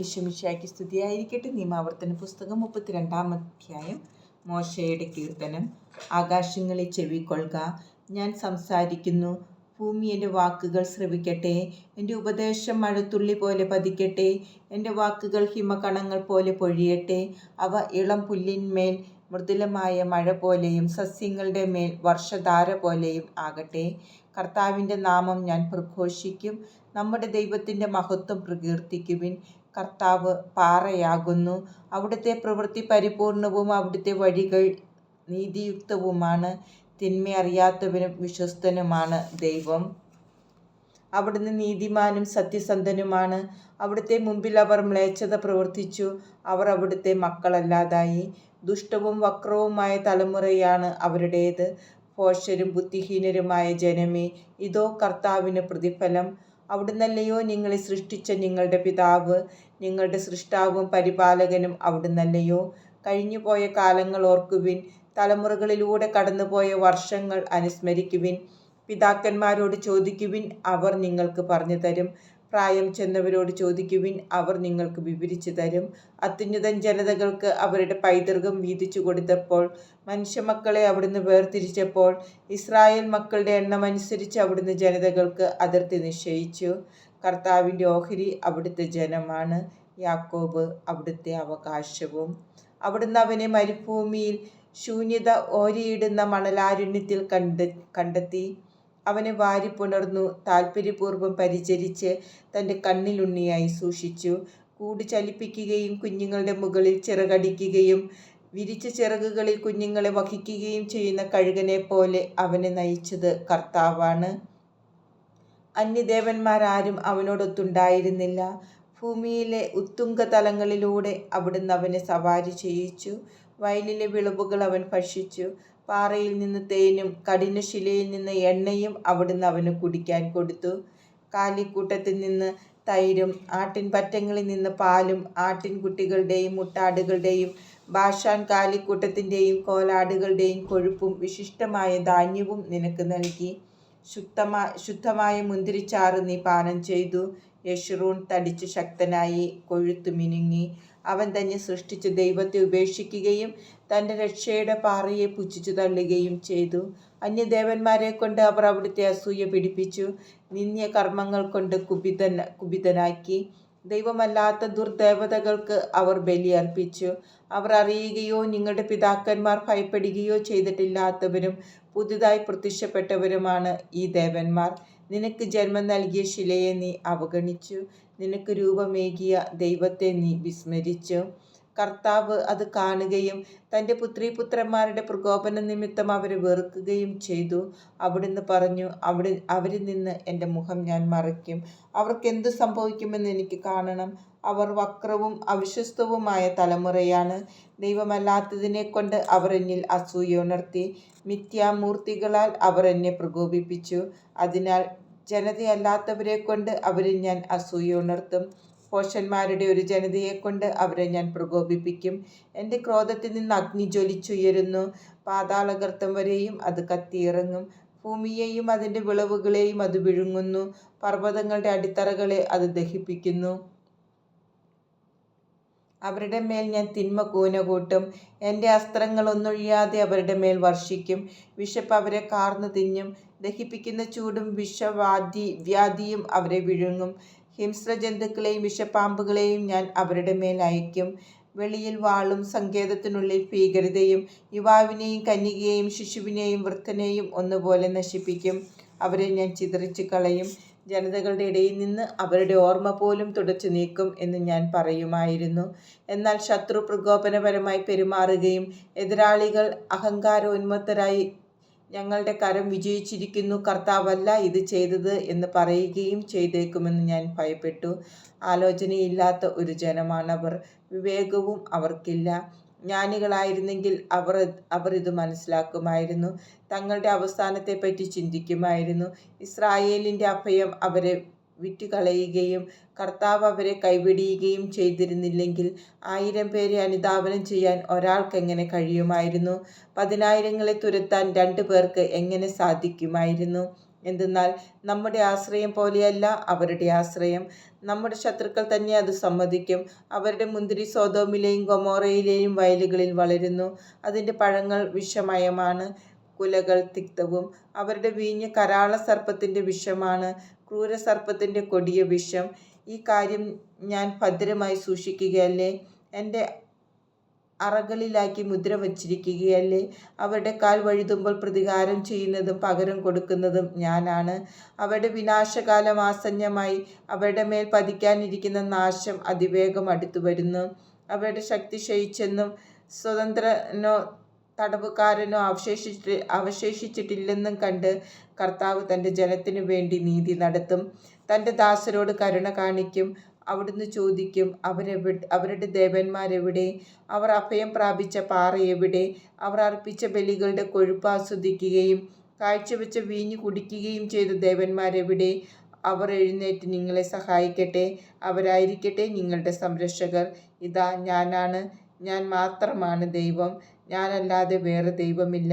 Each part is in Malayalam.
യശുമിശായ്ക്ക് സ്തുതിയായിരിക്കട്ടെ നിയമാവർത്തന പുസ്തകം മുപ്പത്തിരണ്ടാം അധ്യായം. മോശയുടെ കീർത്തനം. ആകാശങ്ങളെ ചെവിക്കൊള്ളുക. ഞാൻ സംസാരിക്കുന്നു. ഭൂമി എന്റെ വാക്കുകൾ ശ്രവിക്കട്ടെ. എന്റെ ഉപദേശം മഴത്തുള്ളി പോലെ പതിക്കട്ടെ. എന്റെ വാക്കുകൾ ഹിമകണങ്ങൾ പോലെ പൊഴിയട്ടെ. അവ ഇളം പുല്ലിന്മേൽ മൃദുലമായ മഴ പോലെയും സസ്യങ്ങളുടെ മേൽ വർഷധാര പോലെയും ആകട്ടെ. കർത്താവിന്റെ നാമം ഞാൻ പ്രഘോഷിക്കും. നമ്മുടെ ദൈവത്തിന്റെ മഹത്വം പ്രകീർത്തിക്കുവിൻ. കർത്താവ് പാറയാകുന്നു. അവിടുത്തെ പ്രവൃത്തി പരിപൂർണവും അവിടുത്തെ വഴികൾ നീതിയുക്തവുമാണ്. തിന്മ അറിയാത്തവനും വിശ്വസ്തനുമാണ് ദൈവം. അവിടുന്ന് നീതിമാനും സത്യസന്ധനുമാണ്. അവിടുത്തെ മുമ്പിൽ അവർ മ്ലേച്ഛത പ്രവർത്തിച്ചു. അവർ അവിടുത്തെ മക്കളല്ലാതായി. ദുഷ്ടവും വക്രവുമായ തലമുറയാണ് അവരുടേത്. ഭോഷരും ബുദ്ധിഹീനരുമായ ജനമേ ഇതോ കർത്താവിന് പ്രതിഫലം. അവിടുന്നല്ലയോ നിങ്ങളെ സൃഷ്ടിച്ച നിങ്ങളുടെ പിതാവ്. നിങ്ങളുടെ സൃഷ്ടാവും പരിപാലകനും അവിടുന്നല്ലയോ. കഴിഞ്ഞുപോയ കാലങ്ങൾ ഓർക്കുവിൻ. തലമുറകളിലൂടെ കടന്നുപോയ വർഷങ്ങൾ അനുസ്മരിക്കുവിൻ. പിതാക്കന്മാരോട് ചോദിക്കുവിൻ. അവർ നിങ്ങൾക്ക് പറഞ്ഞു തരും. പ്രായം ചെന്നവരോട് ചോദിക്കുവിൻ അവർ നിങ്ങൾക്ക് വിവരിച്ചു തരും. അത്യുന്നതൻ ജനതകൾക്ക് അവരുടെ പൈതൃകം വീതിച്ചു കൊടുത്തപ്പോൾ മനുഷ്യമക്കളെ അവിടുന്ന് വേർതിരിച്ചപ്പോൾ ഇസ്രായേൽ മക്കളുടെ എണ്ണമനുസരിച്ച് അവിടുന്ന് ജനതകൾക്ക് അതിർത്തി നിശ്ചയിച്ചു. കർത്താവിന്റെ ഓഹരി അവിടുത്തെ ജനമാണ്. യാക്കോബ് അവിടുത്തെ അവകാശവും. അവിടുന്ന് അവനെ മരുഭൂമിയിൽ ശൂന്യത ഓരിയിടുന്ന മണലാരുണ്യത്തിൽ കണ്ട കണ്ടെത്തി. അവനെ വാരിപ്പുണർന്നു താല്പര്യപൂർവം പരിചരിച്ച് തന്റെ കണ്ണിലുണ്ണിയായി സൂക്ഷിച്ചു. കൂട് ചലിപ്പിക്കുകയും കുഞ്ഞുങ്ങളുടെ മുകളിൽ ചിറകടിക്കുകയും വിരിച്ച ചിറകുകളിൽ കുഞ്ഞുങ്ങളെ വഹിക്കുകയും ചെയ്യുന്ന കഴുകനെ പോലെ അവനെ നയിച്ചത് കർത്താവാണ്. അന്യദേവന്മാരാരും അവനോടൊത്തുണ്ടായിരുന്നില്ല. ഭൂമിയിലെ ഉത്തുംഗ തലങ്ങളിലൂടെ അവിടുന്ന് അവനെ സവാരി ചെയ്യിച്ചു. വയലിലെ വിളവുകൾ അവൻ ഭക്ഷിച്ചു. പാറയിൽ നിന്ന് തേനും കഠിനശിലയിൽ നിന്ന് എണ്ണയും അവിടുന്ന് അവന് കുടിക്കാൻ കൊടുത്തു. കാലിക്കൂട്ടത്തിൽ നിന്ന് തൈരും ആട്ടിൻ പറ്റങ്ങളിൽ നിന്ന് പാലും ആട്ടിൻകുട്ടികളുടെയും മുട്ടാടുകളുടെയും ഭാഷാൻ കാലിക്കൂട്ടത്തിന്റെയും കോലാടുകളുടെയും കൊഴുപ്പും വിശിഷ്ടമായ ധാന്യവും നിനക്ക് നൽകി. ശുദ്ധമായ ശുദ്ധമായ മുന്തിരിച്ചാറ് നീ പാനം ചെയ്തു. യഷറൂൺ തടിച്ച് ശക്തനായി കൊഴുത്തു മിനുങ്ങി. അവൻ തന്നെ സൃഷ്ടിച്ച ദൈവത്തെ ഉപേക്ഷിക്കുകയും തന്റെ രക്ഷയുടെ പാറയെ പുച്ഛിച്ചു തള്ളുകയും ചെയ്തു. അന്യദേവന്മാരെ കൊണ്ട് അവർ അവിടുത്തെ അസൂയ പിടിപ്പിച്ചു. നിന്ദ്യ കർമ്മങ്ങൾ കൊണ്ട് കുപിതന കുപിതനാക്കി. ദൈവമല്ലാത്ത ദുർദേവതകൾക്ക് അവർ ബലിയർപ്പിച്ചു അവർ അറിയുകയോ നിങ്ങളുടെ പിതാക്കന്മാർ ഭയപ്പെടുകയോ ചെയ്തിട്ടില്ലാത്തവരും പുതുതായി പ്രത്യക്ഷപ്പെട്ടവരുമാണ് ഈ ദേവന്മാർ. നിനക്ക് ജന്മം നൽകിയ ശിലയെ നീ അവഗണിച്ചു. നിനക്ക് രൂപമേകിയ ദൈവത്തെ നീ വിസ്മരിച്ചു. കർത്താവ് അത് കാണുകയും തന്റെ പുത്രീപുത്രന്മാരുടെ പ്രകോപന നിമിത്തം അവരെ വെറുക്കുകയും ചെയ്തു. അവിടുന്ന് പറഞ്ഞു അവിടെ അവരിൽ നിന്ന് എന്റെ മുഖം ഞാൻ മറയ്ക്കും. അവർക്ക് എന്തു സംഭവിക്കുമെന്ന് എനിക്ക് കാണണം. അവർ വക്രവും അവിശ്വസ്തവുമായ തലമുറയാണ്. ദൈവമല്ലാത്തതിനെ കൊണ്ട് അവർ എന്നിൽ അസൂയ ഉണർത്തി. മിഥ്യാമൂർത്തികളാൽ അവർ എന്നെ പ്രകോപിപ്പിച്ചു. അതിനാൽ ജനതയല്ലാത്തവരെ കൊണ്ട് അവരിൽ ഞാൻ അസൂയ ഉണർത്തും. പോഷന്മാരുടെ ഒരു ജനതയെ കൊണ്ട് അവരെ ഞാൻ പ്രകോപിപ്പിക്കും. എന്റെ ക്രോധത്തിൽ നിന്ന് അഗ്നി ജ്വലിച്ചുയരുന്നു. പാതാളഗർത്തം വരെയും അത് കത്തിയിറങ്ങും. ഭൂമിയെയും അതിന്റെ വിളവുകളെയും അത് വിഴുങ്ങുന്നു. പർവതങ്ങളുടെ അടിത്തറകളെ അത് ദഹിപ്പിക്കുന്നു. അവരുടെ മേൽ ഞാൻ തിന്മ കൂന കൂട്ടും. എന്റെ അസ്ത്രങ്ങളൊന്നൊഴിയാതെ അവരുടെ മേൽ വർഷിക്കും. വിശപ്പ് അവരെ കാർന്നു തിന്നും. ദഹിപ്പിക്കുന്ന ചൂടും വിഷവാദി വ്യാധിയും അവരെ വിഴുങ്ങും. ഹിംസ്രജന്തുക്കളെയും വിഷപ്പാമ്പുകളെയും ഞാൻ അവരുടെ മേൽ അയക്കും വെളിയിൽ വാളും സങ്കേതത്തിനുള്ളിൽ ഭീകരതയും യുവാവിനെയും കന്യകയെയും ശിശുവിനെയും വൃദ്ധനെയും ഒന്നുപോലെ നശിപ്പിക്കും. അവരെ ഞാൻ ചിതറിച്ചു കളയും. ജനതകളുടെ ഇടയിൽ നിന്ന് അവരുടെ ഓർമ്മ പോലും തുടച്ചു നീക്കും എന്ന് ഞാൻ പറയുമായിരുന്നു. എന്നാൽ ശത്രു പ്രകോപനപരമായി പെരുമാറുകയും എതിരാളികൾ അഹങ്കാരോന്മത്തരായി ഞങ്ങളുടെ കരം വിജയിച്ചിരിക്കുന്നു കർത്താവല്ല ഇത് ചെയ്തത് എന്ന് പറയുകയും ചെയ്തേക്കുമെന്ന് ഞാൻ ഭയപ്പെട്ടു. ആലോചനയില്ലാത്ത ഒരു ജനമാണവർ. വിവേകവും അവർക്കില്ല. ജ്ഞാനികളായിരുന്നെങ്കിൽ അവർ അവർ ഇത് മനസ്സിലാക്കുമായിരുന്നു. തങ്ങളുടെ അവസാനത്തെപ്പറ്റി ചിന്തിക്കുമായിരുന്നു. ഇസ്രായേലിന്റെ അഭയം അവരെ വിറ്റുകളയുകയും കർത്താവ് അവരെ കൈവിടിയുകയും ചെയ്തിരുന്നില്ലെങ്കിൽ ആയിരം പേരെ അനുധാപനം ചെയ്യാൻ ഒരാൾക്ക് എങ്ങനെ കഴിയുമായിരുന്നു? പതിനായിരങ്ങളെ തുരത്താൻ രണ്ടു പേർക്ക് എങ്ങനെ സാധിക്കുമായിരുന്നു? എന്തെന്നാൽ നമ്മുടെ ആശ്രയം പോലെയല്ല അവരുടെ ആശ്രയം. നമ്മുടെ ശത്രുക്കൾ തന്നെ അത് സമ്മതിക്കും. അവരുടെ മുന്തിരി സോതോമിലെയും ഗൊമോറയിലെയും വയലുകളിൽ വളരുന്നു. അതിന്റെ പഴങ്ങൾ വിഷമയമാണ്. കുലകൾ തിക്തവും. അവരുടെ വീഞ്ഞ് കരാള സർപ്പത്തിന്റെ വിഷമാണ്. ക്രൂര സർപ്പത്തിന്റെ കൊടിയ വിഷം. ഈ കാര്യം ഞാൻ ഭദ്രമായി സൂക്ഷിക്കുകയല്ലേ? എന്റെ അറകളിലാക്കി മുദ്ര വച്ചിരിക്കുകയല്ലേ? അവരുടെ കാൽ വഴുതുമ്പോൾ പ്രതികാരം ചെയ്യുന്നതും പകരം കൊടുക്കുന്നതും ഞാനാണ്. അവരുടെ വിനാശകാലം ആസന്നമായി അവരുടെ മേൽ പതിക്കാനിരിക്കുന്ന നാശം അതിവേഗം അടുത്തു വരുന്നു. അവരുടെ ശക്തി ക്ഷയിച്ചെന്നും സ്വതന്ത്രനോ തടവുകാരനോ അവശേഷിച്ചിട്ട് അവശേഷിച്ചിട്ടില്ലെന്നും കണ്ട് കർത്താവ് തന്റെ ജനത്തിനു വേണ്ടി നീതി നടത്തും. തന്റെ ദാസരോട് കരുണ കാണിക്കും. അവിടുന്ന് ചോദിക്കും അവരെവിടെ അവരുടെ ദേവന്മാരെവിടെ? അവർ അഭയം പ്രാപിച്ച പാറ എവിടെ അവർ അർപ്പിച്ച ബലികളുടെ കൊഴുപ്പ് ആസ്വദിക്കുകയും കാഴ്ചവെച്ച വീഞ്ഞു കുടിക്കുകയും ചെയ്ത ദേവന്മാരെവിടെ? അവർ എഴുന്നേറ്റ് നിങ്ങളെ സഹായിക്കട്ടെ. അവരായിരിക്കട്ടെ നിങ്ങളുടെ സംരക്ഷകർ. ഇതാ ഞാനാണ്. ഞാൻ മാത്രമാണ് ദൈവം. ഞാനല്ലാതെ വേറെ ദൈവമില്ല.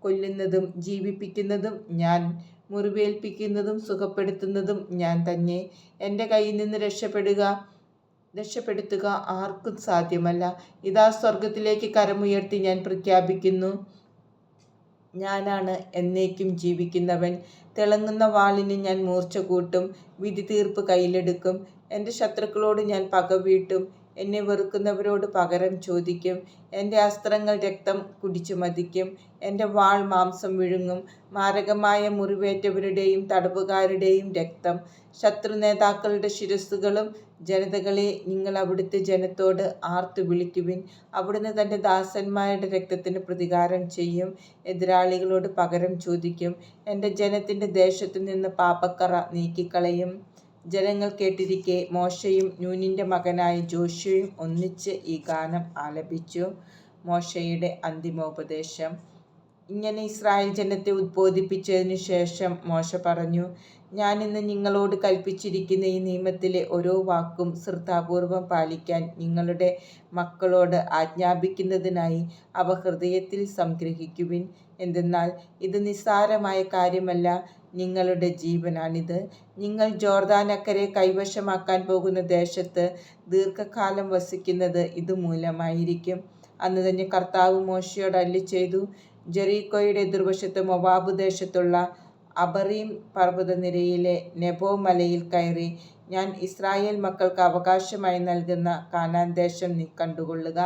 കൊല്ലുന്നതും ജീവിപ്പിക്കുന്നതും ഞാൻ. മുറിവേൽപ്പിക്കുന്നതും സുഖപ്പെടുത്തുന്നതും ഞാൻ തന്നെ. എന്റെ കയ്യിൽ നിന്ന് രക്ഷപ്പെടുക രക്ഷപ്പെടുത്തുക ആർക്കും സാധ്യമല്ല. ഇതാ സ്വർഗത്തിലേക്ക് കരമുയർത്തി ഞാൻ പ്രഖ്യാപിക്കുന്നു. ഞാനാണ് എന്നേക്കും ജീവിക്കുന്നവൻ. തിളങ്ങുന്ന വാളിന് ഞാൻ മൂർച്ച കൂട്ടും വിധി തീർപ്പ് കയ്യിലെടുക്കും. എന്റെ ശത്രുക്കളോട് ഞാൻ പക വീട്ടും എന്നെ വെറുക്കുന്നവരോട് പകരം ചോദിക്കും. എന്റെ അസ്ത്രങ്ങൾ രക്തം കുടിച്ചു മതിക്കും. എന്റെ വാൾ മാംസം വിഴുങ്ങും. മാരകമായ മുറിവേറ്റവരുടെയും തടവുകാരുടെയും രക്തം. ശത്രു നേതാക്കളുടെ ശിരസ്സുകളും ജനതകളെ നിങ്ങൾ അവിടുത്തെ ജനത്തോട് ആർത്തു വിളിക്കുവിൻ. അവിടുന്ന് തന്റെ ദാസന്മാരുടെ രക്തത്തിന് പ്രതികാരം ചെയ്യും. എതിരാളികളോട് പകരം ചോദിക്കും. എന്റെ ജനത്തിന്റെ ദേശത്തു നിന്ന് പാപക്കറ നീക്കിക്കളയും. ജനങ്ങൾ കേട്ടിരിക്കെ മോശയും നൂനിന്റെ മകനായ ജോഷുവും ഒന്നിച്ച് ഈ ഗാനം ആലപിച്ചു. മോശയുടെ അന്തിമോപദേശം. ഇങ്ങനെ ഇസ്രായേൽ ജനത്തെ ഉദ്ബോധിപ്പിച്ചതിനു ശേഷം മോശ പറഞ്ഞു ഞാൻ നിങ്ങളോട് കൽപ്പിച്ചിരിക്കുന്ന ഈ നിയമത്തിലെ ഓരോ വാക്കും ശ്രദ്ധാപൂർവം പാലിക്കാൻ നിങ്ങളുടെ മക്കളോട് ആജ്ഞാപിക്കുന്നതിനായി അവ ഹൃദയത്തിൽ സംഗ്രഹിക്കുവിൻ. എന്തെന്നാൽ ഇത് നിസ്സാരമായ കാര്യമല്ല. നിങ്ങളുടെ ജീവനാണിത്. നിങ്ങൾ ജോർദാനക്കരെ കൈവശമാക്കാൻ പോകുന്ന ദേശത്ത് ദീർഘകാലം വസിക്കുന്നത് ഇതുമൂലമായിരിക്കും. അന്ന് തന്നെ കർത്താവ് മോശയോട് അല്ലി ചെയ്തു ജെറീക്കോയുടെ എതിർവശത്ത് മൊവാബ് ദേശത്തുള്ള അബറീം പർവതനിരയിലെ നെബോ മലയിൽ കയറി ഞാൻ ഇസ്രായേൽ മക്കൾക്ക് അവകാശമായി നൽകുന്ന കാനാൻ ദേശം നീ കണ്ടുകൊള്ളുക.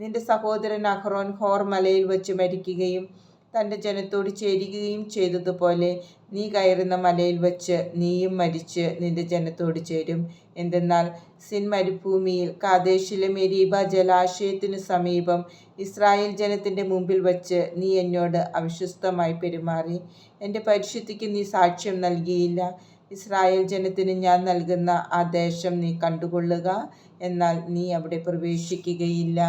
നിന്റെ സഹോദരൻ അഹ്റോൻ ഹോർ മലയിൽ വെച്ച് മരിക്കുകയും തന്റെ ജനത്തോട് ചേരുകയും ചെയ്തതുപോലെ നീ കയറുന്ന മലയിൽ വച്ച് നീയും മരിച്ച് നിന്റെ ജനത്തോട് ചേരും. എന്തെന്നാൽ സിൻ മരുഭൂമിയിൽ കാദേശിലെ മെരീബ ജലാശയത്തിനു സമീപം ഇസ്രായേൽ ജനത്തിന്റെ മുമ്പിൽ വച്ച് നീ എന്നോട് അവിശ്വസ്തമായി പെരുമാറി. എന്റെ പരിശുദ്ധിക്ക് നീ സാക്ഷ്യം നൽകിയില്ല. ഇസ്രായേൽ ജനത്തിന് ഞാൻ നൽകുന്ന ആ ദേശം നീ കണ്ടുകൊള്ളുക. എന്നാൽ നീ അവിടെ പ്രവേശിക്കുകയില്ല.